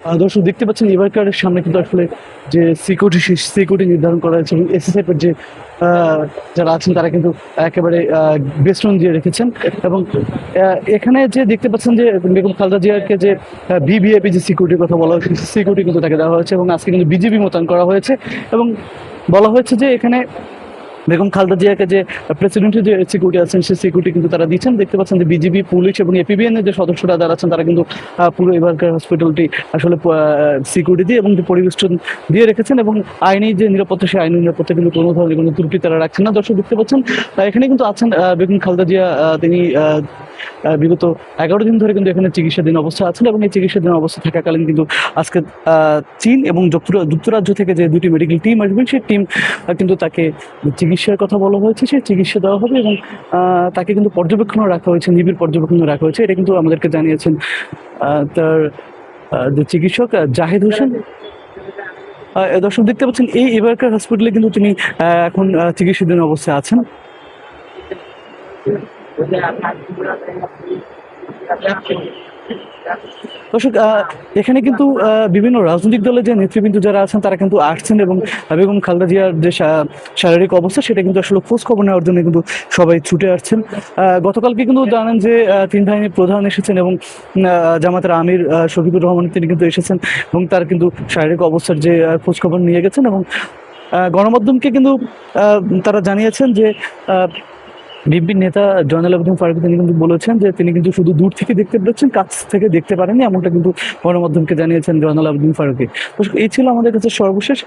দর্শক, দেখতে পাচ্ছেন এবারকার সামনে কিন্তু আসলে যে সিকিউরিটি সিকিউরিটি নির্ধারণ করা হয়েছে এবং এসএসএফ এর যে যারা আছেন তারা কিন্তু একেবারে বেস্টন দিয়ে রেখেছেন এবং এখানে যে দেখতে পাচ্ছেন যে বেগম খালদা জিয়াকে যে বিবিএপি যে সিকিউরিটির কথা বলা হয়েছে সিকিউরিটি কিন্তু তাকে দেওয়া হয়েছে এবং আজকে কিন্তু বিজেপি মোতায়েন করা হয়েছে এবং বলা হয়েছে যে এখানে বেগম খালদা জিয়াকে যে প্রেসিডেন্টের যে সিকিউরিটি আছেন, সেই সিকিউরিটি কিন্তু তারা দিচ্ছেন। দেখতে পাচ্ছেন যে বিজিবি পুলিশ এবং এপিবিএন এর যে সদস্যরা যারা আছেন, তারা কিন্তু পুরো এবারকার হসপিটালটি আসলে সিকিউরিটি দিয়ে এবং পরিবেশ দিয়ে রেখেছেন এবং আইনি যে নিরাপত্তা, সেই আইনি নিরাপত্তা কিন্তু কোনো ধরনের কোনো ত্রুটি তারা রাখছেন না। দর্শক দেখতে পাচ্ছেন এখানে কিন্তু আছেন বেগম খালদা জিয়া তিনি বিগত এগারো দিন ধরে কিন্তু এখানে চিকিৎসাধীন অবস্থা আছেন এবং এই চিকিৎসাধীন অবস্থা থাকাকালীন কিন্তু আজকে চীন এবং যুক্তরাজ্য থেকে যে দুটি মেডিকেল টিম আসবেন, সেই টিম কিন্তু তাকে চিকিৎসার কথা বলা হয়েছে, সেই চিকিৎসা দেওয়া হবে এবং তাকে কিন্তু পর্যবেক্ষণে রাখা হয়েছে, নিবিড় পর্যবেক্ষণে রাখা হয়েছে। এটা কিন্তু আমাদেরকে জানিয়েছেন তার যে চিকিৎসক জাহেদ হোসেন। দর্শক দেখতে পাচ্ছেন, এই এবারকার হসপিটালে কিন্তু তিনি এখন চিকিৎসাধীন অবস্থায় আছেন। দর্শক এখানে কিন্তু বিভিন্ন রাজনৈতিক দলের যে নেতৃবৃন্দ যারা আছেন, তারা কিন্তু আসছেন এবং বেগম খালেদা জিয়ার যে শারীরিক অবস্থা, সেটা কিন্তু আসলে খোঁজ খবর নেওয়ার জন্য কিন্তু সবাই ছুটে আসছেন। গতকালকে কিন্তু জানেন যে তিন বাহিনীর প্রধান এসেছেন এবং জামাতের আমির শফিকুর রহমান তিনি কিন্তু এসেছেন এবং তার কিন্তু শারীরিক অবস্থার যে খোঁজ খবর নিয়ে গেছেন এবং গণমাধ্যমকে কিন্তু তারা জানিয়েছেন যে বিএনপির নেতা জয়নাল আবেদিন ফারুক তিনি কিন্তু বলেছেন যে তিনি কিন্তু শুধু দূর থেকে দেখতে পেরেছেন, কাছ থেকে দেখতে পারেননি, এমনটা কিন্তু গণমাধ্যমকে জানিয়েছেন জয়নাল আবেদিন ফারুকি। এই ছিল আমাদের কাছে সর্বশেষ।